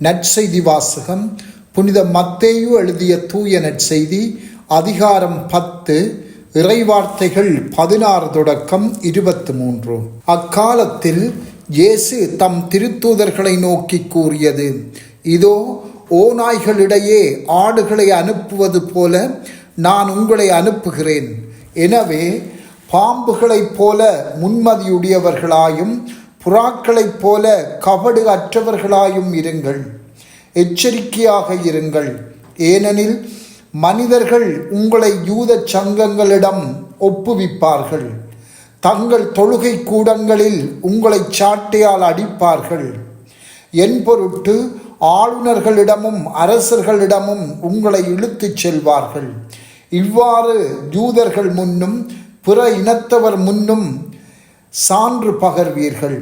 நற்செய்தி வாசகம் புனித மத்தேயு எழுதிய தூய நற்செய்தி அதிகாரம் பத்து இறைவார்த்தைகள் பதினாறு தொடக்கம் இருபத்து மூன்று அக்காலத்தில் இயேசு தம் திருத்தூதர்களை நோக்கி கூறியது இதோ ஓநாய்களிடையே ஆடுகளை அனுப்புவது போல நான் உங்களை அனுப்புகிறேன். எனவே பாம்புகளைப் போல முன்மதியுடையவர்களாயும் புறாக்களைப் போல கபடு அற்றவர்களாயும் இருங்கள். எச்சரிக்கையாக இருங்கள். ஏனெனில் மனிதர்கள் உங்களை யூத சங்கங்களிடம் ஒப்புவிப்பார்கள். தங்கள் தொழுகை கூடங்களில் உங்களை சாட்டையால் அடிப்பார்கள். என் பொருட்டு ஆளுநர்களிடமும் அரசர்களிடமும் உங்களை இழுத்துச் செல்வார்கள். இவ்வாறு யூதர்கள் முன்னும் பிற இனத்தவர் முன்னும் சான்று பகர்வீர்கள்.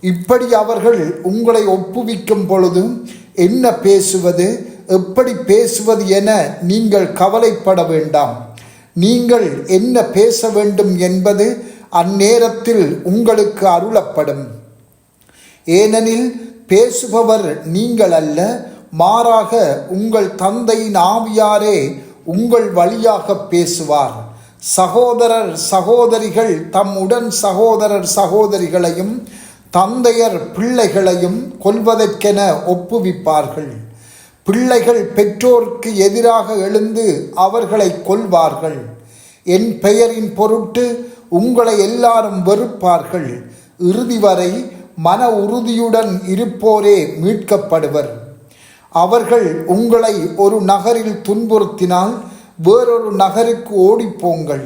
இப்படி அவர்கள் உங்களை ஒப்புவிக்கும் பொழுது என்ன பேசுவது எப்படி பேசுவது என நீங்கள் கவலைப்பட வேண்டாம். நீங்கள் என்ன பேச வேண்டும் என்பது அந்நேரத்தில் உங்களுக்கு அருளப்படும். ஏனெனில் பேசுபவர் நீங்கள் அல்ல மாறாக உங்கள் தந்தையின் ஆவியாரே உங்கள் வழியாக பேசுவார். சகோதரர் சகோதரிகள் தம் உடன் சகோதரர் சகோதரிகளையும் தந்தையர் பிள்ளைகளையும் கொல்வதற்கென ஒப்புவிப்பார்கள். பிள்ளைகள் பெற்றோருக்கு எதிராக எழுந்து அவர்களை கொல்வார்கள். என் பெயரின் பொருட்டு உங்களை எல்லாரும் வெறுப்பார்கள். இறுதி வரை மன உறுதியுடன் இருப்போரே மீட்கப்படுவர். அவர்கள் உங்களை ஒரு நகரில் துன்புறுத்தினால் வேறொரு நகருக்கு ஓடிப்போங்கள்.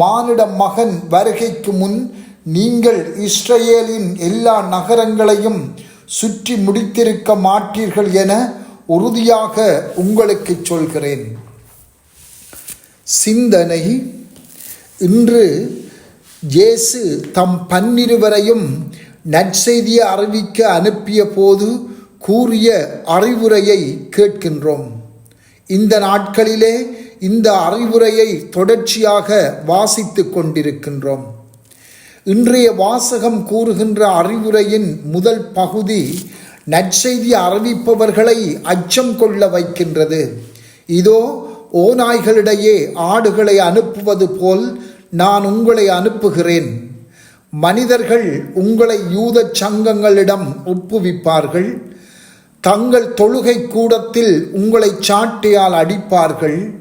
மானிட மகன் வருகைக்கு முன் நீங்கள் இஸ்ரேலின் எல்லா நகரங்களையும் சுற்றி முடித்திருக்க மாட்டீர்கள் என உறுதியாக உங்களுக்கு சொல்கிறேன். சிந்தனை. இன்று இயேசு தம் பன்னிருவரையும் நற்செய்தியை அறிவிக்க அனுப்பிய போது கூறிய அறிவுரையை கேட்கின்றோம். இந்த நாட்களிலே இந்த அறிவுரையை தொடர்ச்சியாக வாசித்து கொண்டிருக்கின்றோம். இன்றைய வாசகம் கூறுகின்ற அறிவுரையின் முதல் பகுதி நற்செய்தி அறிவிப்பவர்களை அச்சம் கொள்ள வைக்கின்றது. இதோ ஓநாய்களிடையே ஆடுகளை அனுப்புவது போல் நான் உங்களை அனுப்புகிறேன். மனிதர்கள் உங்களை யூத சங்கங்களிடம் ஒப்புவிப்பார்கள். தங்கள் தொழுகை கூடத்தில் உங்களை சாட்டையால் அடிப்பார்கள்.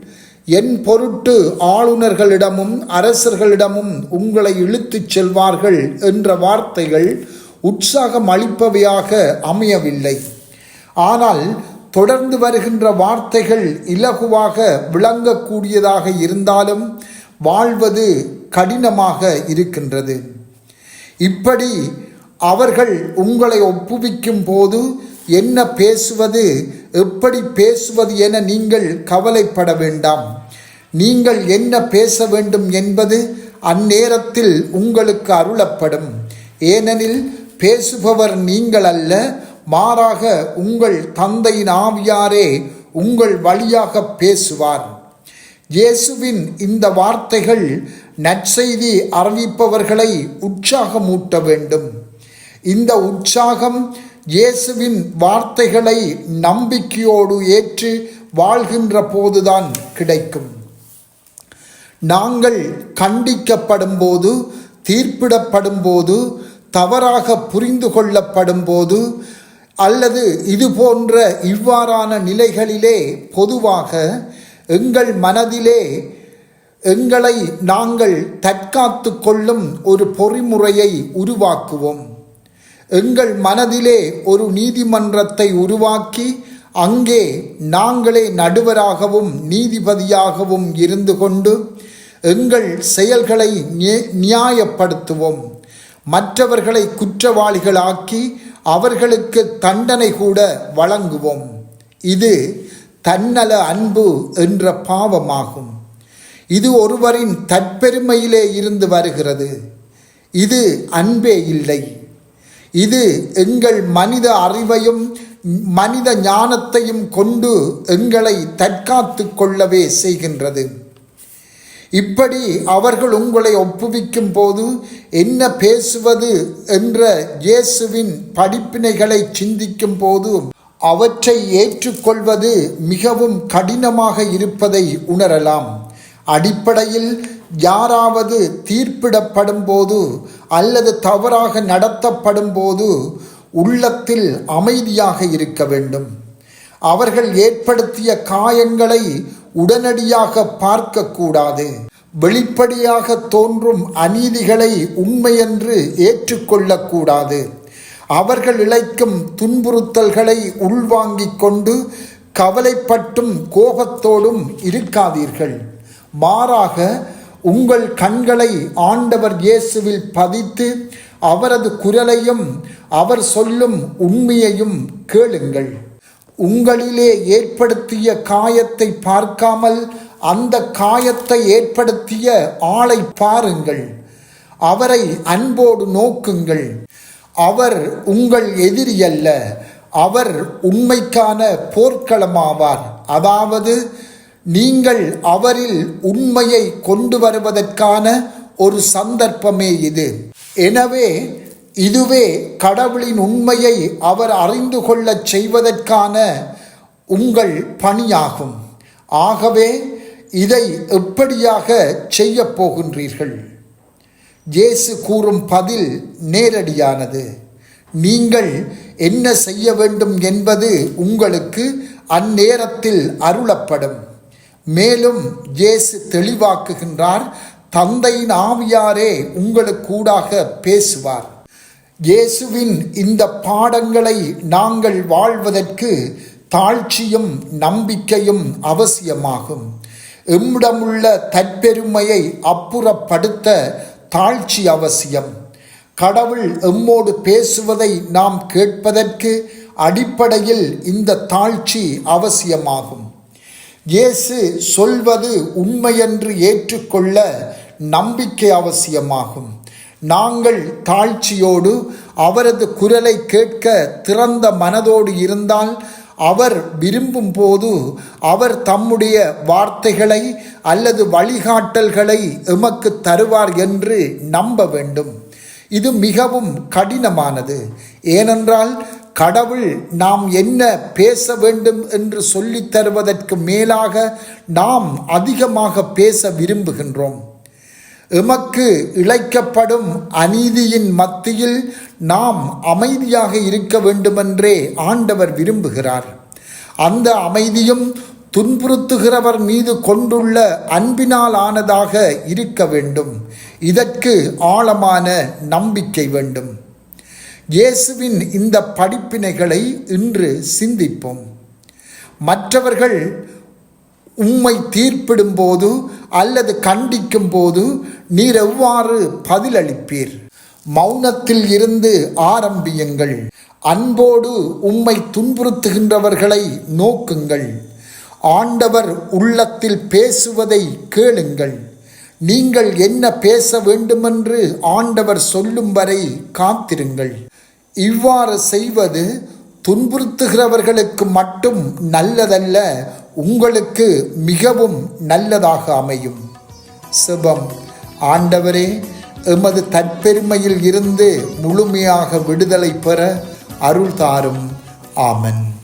என் பொருட்டு ஆளுநர்களிடமும் அரசர்களிடமும் உங்களை இழுத்துச் செல்வார்கள் என்ற வார்த்தைகள் உற்சாகம் அளிப்பவையாக அமையவில்லை. ஆனால் தொடர்ந்து வருகின்ற வார்த்தைகள் இலகுவாக விளங்கக்கூடியதாக இருந்தாலும் வாழ்வது கடினமாக இருக்கின்றது. இப்படி அவர்கள் உங்களை ஒப்புவிக்கும் போது என்ன பேசுவது எப்படி பேசுவது என நீங்கள் கவலைப்பட வேண்டாம். நீங்கள் என்ன பேச வேண்டும் என்பது அந்நேரத்தில் உங்களுக்கு அருளப்படும். ஏனெனில் பேசுபவர் நீங்கள் அல்ல மாறாக உங்கள் தந்தையின் ஆவியாரே உங்கள் வழியாக பேசுவார். இயேசுவின் இந்த வார்த்தைகள் நற்செய்தி அறிவிப்பவர்களை உற்சாகமூட்ட வேண்டும். இந்த உற்சாகம் இயேசுவின் வார்த்தைகளை நம்பிக்கையோடு ஏற்று வாழ்கின்ற போதுதான் கிடைக்கும். நாங்கள் கண்டிக்கப்படும் போது தீர்ப்பிடப்படும் போது தவறாக புரிந்து கொள்ளப்படும் போது அல்லது இது போன்ற இவ்வாறான நிலைகளிலே பொதுவாக எங்கள் மனதிலே எங்களை நாங்கள் தற்காத்து கொள்ளும் ஒரு பொறிமுறையை உருவாக்குவோம். எங்கள் மனதிலே ஒரு நீதிமன்றத்தை உருவாக்கி அங்கே நாங்களே நடுவராகவும் நீதிபதியாகவும் இருந்து கொண்டு எங்கள் செயல்களை நியாயப்படுத்துவோம். மற்றவர்களை குற்றவாளிகளாக்கி அவர்களுக்கு தண்டனை கூட வழங்குவோம். இது தன்னல அன்பு என்ற பாவமாகும். இது ஒருவரின் தற்பெருமையிலே இருந்து வருகிறது. இது அன்பே இல்லை. இது எங்கள் மனித அறிவையும் மனித ஞானத்தையும் கொண்டு எங்களை தற்காத்து கொள்ளவே செய்கின்றது. இப்படி அவர்கள் உங்களை ஒப்புவிக்கும் போது என்ன பேசுவது என்ற இயேசுவின் படிப்பினைகளை சிந்திக்கும் போது அவற்றை ஏற்றுக்கொள்வது மிகவும் கடினமாக இருப்பதை உணரலாம். அடிப்படையில் யாராவது தீர்ப்பிடப்படும் போது அல்லது தவறாக நடத்தப்படும் போது உள்ளத்தில் அமைதியாக இருக்க வேண்டும். அவர்கள் ஏற்படுத்திய காயங்களை உடனடியாக பார்க்கக்கூடாது. வெளிப்படையாக தோன்றும் அநீதிகளை உண்மையென்று ஏற்றுக்கொள்ளக்கூடாது. அவர்கள் இழைக்கும் துன்புறுத்தல்களை உள்வாங்கிக் கொண்டு கவலைப்பட்டும் கோபத்தோடும் இருக்காதீர்கள். மாறாக உங்கள் கண்களை ஆண்டவர் இயேசுவில் பதித்து அவரது குரலையும் அவர் சொல்லும் உண்மையையும் கேளுங்கள். உங்களிலே ஏற்படுத்திய காயத்தை பார்க்காமல் அந்த காயத்தை ஏற்படுத்திய ஆளை பாருங்கள். அவரை அன்போடு நோக்குங்கள். அவர் உங்கள் எதிரி அல்ல. அவர் உண்மைக்கான போர்க்களமாவார். அதாவது நீங்கள் அவரில் உண்மையை கொண்டு வருவதற்கான ஒரு சந்தர்ப்பமே இது. எனவே இதுவே கடவுளின் உண்மையை அவர் அறிந்து கொள்ளச் செய்வதற்கான உங்கள் பணியாகும். ஆகவே இதை எப்படியாக செய்யப் போகின்றீர்கள்? இயேசு கூறும் பதில் நேரடியானது. நீங்கள் என்ன செய்ய வேண்டும் என்பது உங்களுக்கு அந்நேரத்தில் அருளப்படும். மேலும் இயேசு தெளிவாக்குகின்றார் தந்தையின் ஆவியாரே உங்களுக்கூடாக பேசுவார். இயேசுவின் இந்த பாடங்களை நாங்கள் வாழ்வதற்கு தாழ்ச்சியும் நம்பிக்கையும் அவசியமாகும். எம்மிடமுள்ள தற்பெருமையை அப்புறப்படுத்த தாழ்ச்சி அவசியம். கடவுள் எம்மோடு பேசுவதை நாம் கேட்பதற்கு அடிப்படையில் இந்த தாழ்ச்சி அவசியமாகும். இயேசு சொல்வது உண்மையென்று ஏற்றுக்கொள்ள நம்பிக்கை அவசியமாகும். நாங்கள் தாழ்ச்சியோடு அவரது குரலை கேட்க திறந்த மனதோடு இருந்தால் அவர் விரும்பும் போது அவர் தம்முடைய வார்த்தைகளை அல்லது வழிகாட்டல்களை எமக்கு தருவார் என்று நம்ப வேண்டும். இது மிகவும் கடினமானது. ஏனென்றால் கடவுள் நாம் என்ன பேச வேண்டும் என்று சொல்லித் தருவதற்கு மேலாக நாம் அதிகமாக பேச விரும்புகின்றோம். எமக்கு இழைக்கப்படும் அநீதியின் மத்தியில் நாம் அமைதியாக இருக்க வேண்டுமென்றே ஆண்டவர் விரும்புகிறார். அந்த அமைதியும் துன்புறுத்துகிறவர் மீது கொண்டுள்ள அன்பினால் ஆனதாக இருக்க வேண்டும். இதற்கு ஆழமான நம்பிக்கை வேண்டும். இயேசுவின் இந்த படிப்பினைகளை இன்று சிந்திப்போம். மற்றவர்கள் உம்மை தீர்ப்பிடும் போது அல்லது கண்டிக்கும் போது நீர் எவ்வாறு பதிலளிப்பீர்? மௌனத்தில் இருந்து ஆரம்பியுங்கள். அன்போடு உம்மை துன்புறுத்துகின்றவர்களை நோக்குங்கள். ஆண்டவர் உள்ளத்தில் பேசுவதை கேளுங்கள். நீங்கள் என்ன பேச வேண்டுமென்று ஆண்டவர் சொல்லும் வரை காத்திருங்கள். இவ்வாறு செய்வது துன்புறுத்துகிறவர்களுக்கு மட்டும் நல்லதல்ல உங்களுக்கு மிகவும் நல்லதாக அமையும். சிவம் ஆண்டவரே எமது தற்பெருமையில் இருந்து முழுமையாக விடுதலை பெற அருள் தாரும். ஆமன்.